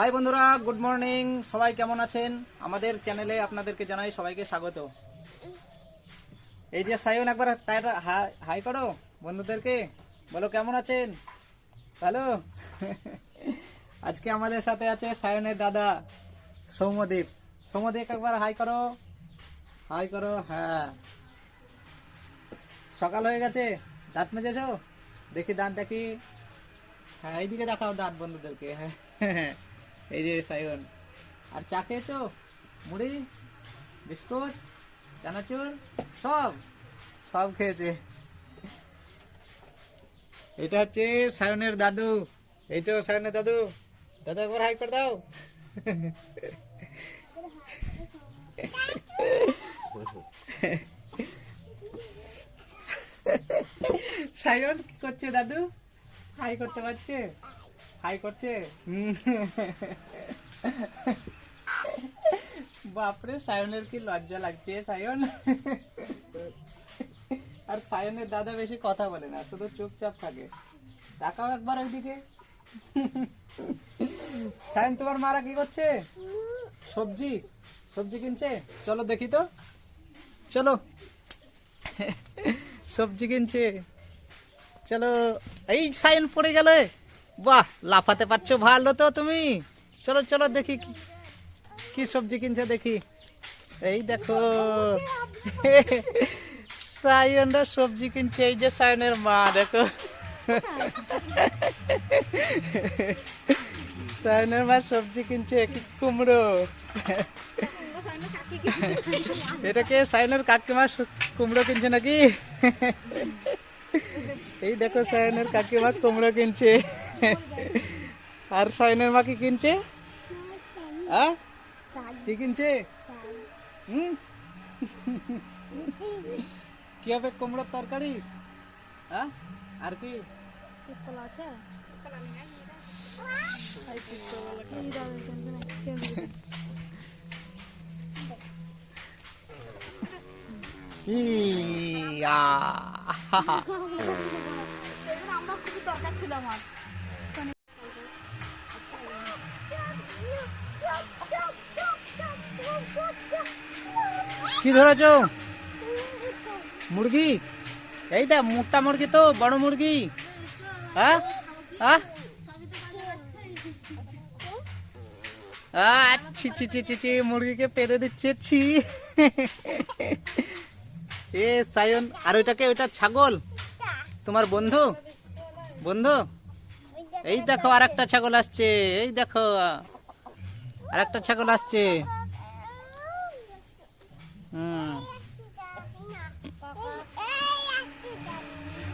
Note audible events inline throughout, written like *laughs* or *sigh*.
High বন্ধুরা, good morning. সবাই কেমন আছেন? আমাদের চ্যানেলে আপনাদেরকে জানাই সবাইকে স্বাগত। এই যে সায়ন, একবার হাই- করো বন্ধুদেরকে। বলো, কেমন আছেন? ভালো? আজকে আমাদের সাথে আছে সায়নের দাদা সৌমদীপ সৌমদীপ একবার হাই করো। হাই করো হ্যাঁ। সকাল হয়ে গেছে, দাঁত মেজেছো? দেখি দাঁতটা কি? হ্যাঁ এইদিকে দেখাও দাঁত বন্ধুদেরকে। হ্যাঁ *laughs* এই যে সায়ন। আর চা খেয়েছো? মুড়ি? বিস্কুট? চানাচুর? সব? সব খেয়েছে। এটা হচ্ছে সায়নের দাদু। এইটাও সায়নের দাদু। দাদু, একবার হাই করে দাও। সায়ন, কি করছে দাদু? হাই করতে পারছে? হাই করছে? বাপরে, সায়নের কি লজ্জা লাগছে, সায়ন? আর সায়নের দাদা বেশি কথা বলে না, শুধু চুপচাপ থাকে। তাকাও একবার ওইদিকে। সায়ন, তোমার মারা কি করছে? সবজি? সবজি কিনছে? চলো দেখি তো। চলো। সবজি কিনছে। চলো। এই সাইন পড়ে গেল। বাহ, লাফাতে পারছ, ভালো তো তুমি। চলো চলো দেখি কি- সবজি কিনছে দেখি। এই দেখো। সায়নরা সবজি কিনছে, এই যে সায়নের মা, দেখো। সায়নের মা সবজি কিনছে, কি কুমড়ো। এটা কে, সায়নের কাকিমা কুমড়ো কিনছে নাকি? এই দেখো সায়নের কাকিমা কুমড়ো কিনছে। আর সায়নের মা কি কিনছে? কি কিনছে? কি হবে কুমড়োর তরকারি? আর কি? আমার কি ধরেছ? মুরগি? এইটা মোটা মুরগি তো, বড় মুরগি। হ্যাঁ? হ্যাঁ? ছি ছি ছি, মুরগিকে পেরে দিচ্ছে, ছি। এ সায়ন আর ওইটাকে ওইটা ছাগল? তোমার বন্ধু? বন্ধু? এই দেখো আর একটা ছাগল আসছে এই দেখো। আর একটা ছাগল আসছে।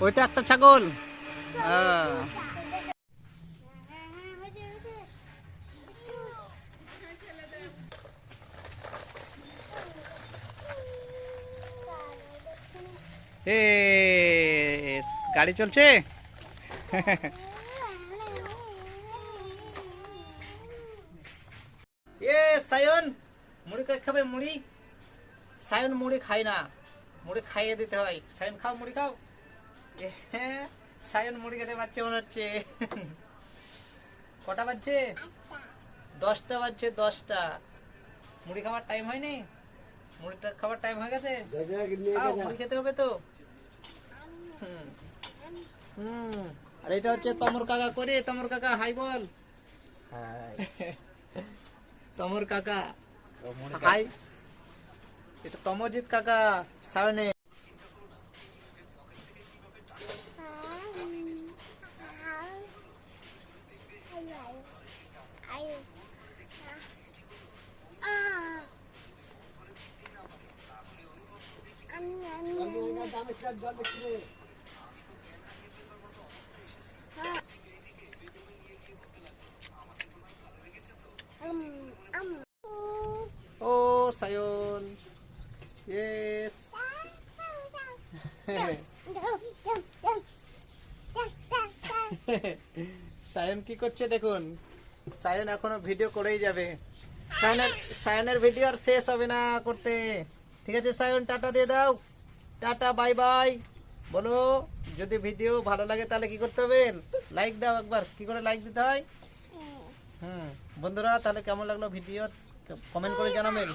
ওইটা একটা ছাগল? আহ, এ গাড়ি চলছে? *laughs* এ, সায়ন, মুড়ি খাবে মুড়ি? সায়ন মুড়ি না। মুড়ি খাইয়ে দিতে হয়। সায়ন, খাও মুড়ি, খাও। সায়ন মুড়ি খেতে মনে হচ্ছে। কটা বাজছে? দশটা বাজছে, দশটা। মুড়ি খাওয়ার টাইম হয়নি? মুড়িটা খাবার টাইম হয়ে গেছে। মুড়ি খেতে হবে তো? হুম। হুম। আর এটা হচ্ছে তমর কাকা করে তমর কাকা হাই বল। *laughs* তমর কাকা। হাই। এটা তমরজিৎ কাকা সামনে সায়ন। কি করছে দেখুন? সায়ন এখনও ভিডিও করেই যাবে। সায়নের সায়নের ভিডিও আর শেষ হবে না করতে। ঠিক আছে, সায়ন, টাটা দিয়ে দাও। Tata bye bye. বলো যদি ভিডিও ভালো লাগে তাহলে কি করতে হবে? লাইক দাও একবার। কি করে লাইক দিতে হয়? হুম। বন্ধুরা তাহলে কেমন লাগল ভিডিও কমেন্ট করে জানাবেন।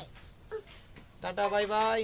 Tata bye bye.